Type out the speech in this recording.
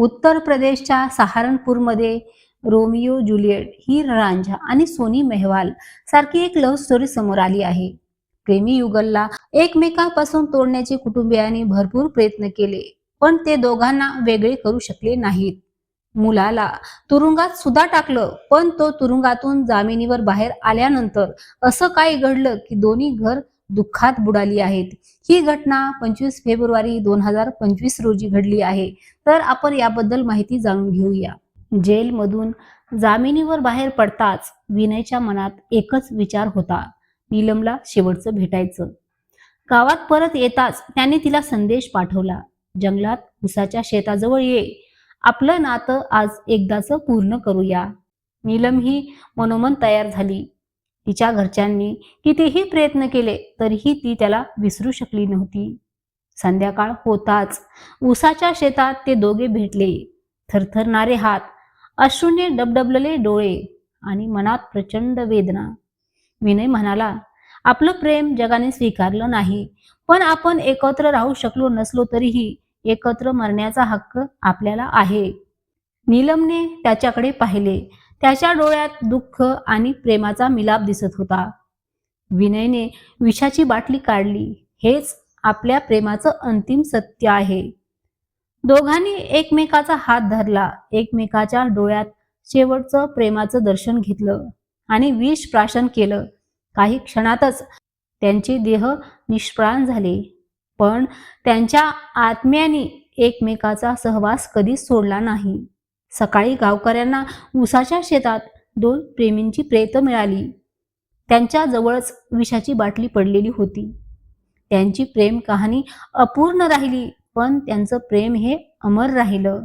उत्तर प्रदेशच्या सहारनपूरमध्ये रोमिओ जुलिएट ही रांझा आणि सोनी मेहवाल सारखी एक लव्ह स्टोरी समोर आली आहे. प्रेमी युगलला एकमेकांपासून तोडण्याचे कुटुंबियांनी भरपूर प्रयत्न केले पण ते दोघांना वेगळे करू शकले नाहीत. मुलाला तुरुंगात सुद्धा टाकलं पण तो तुरुंगातून जामिनीवर बाहेर आल्यानंतर असं काय घडलं की दोन्ही घर दुःखात बुडाली आहेत. ही घटना पंचवीस फेब्रुवारी दोन हजार पंचवीस रोजी घडली आहे. तर आपण याबद्दल माहिती जाणून घेऊया. जेलमधून जामिनीवर बाहेर पडताच विनयच्या मनात एकच विचार होता. नीलमला शेवटचं भेटायचं. गावात परत येताच त्याने तिला संदेश पाठवला. जंगलात उसाच्या शेताजवळ ये. आपलं नातं आज एकदाच पूर्ण करूया. नीलम ही मनोमन तयार झाली. तिच्या घरच्यांनी कितीही प्रयत्न केले तरीही ती त्याला विसरू शकली नव्हती. संध्याकाळ होताच. उसाच्या शेतात ते दोघे भेटले. थरथरणारे हात अश्रूने डबडबलेले डोळे आणि मनात प्रचंड वेदना. विनय म्हणाला आपलं प्रेम जगाने स्वीकारलं नाही पण आपण एकत्र राहू शकलो नसलो तरीही एकत्र मरण्याचा हक्क आपल्याला आहे. नीलमने त्याच्याकडे पाहिले. त्याच्या डोळ्यात दुःख आणि प्रेमाचा मिलाप दिसत होता. विनयने विषाची बाटली काढली. हेच आपल्या प्रेमाचं अंतिम सत्य आहे. दोघांनी एकमेकाचा हात धरला. एकमेकाच्या डोळ्यात शेवटचं प्रेमाचं दर्शन घेतलं आणि विष प्राशन केलं. काही क्षणातच त्यांचे देह निष्प्राण झाले. पण त्यांच्या आत्म्याने एकमेकाचा सहवास कधीच सोडला नाही. सकाळी गावकऱ्यांना उसाच्या शेतात दोन प्रेमींची प्रेत मिळाली. त्यांच्या जवळच विषाची बाटली पडलेली होती. त्यांची प्रेम कहाणी अपूर्ण राहिली पण त्यांचं प्रेम हे अमर राहिलं.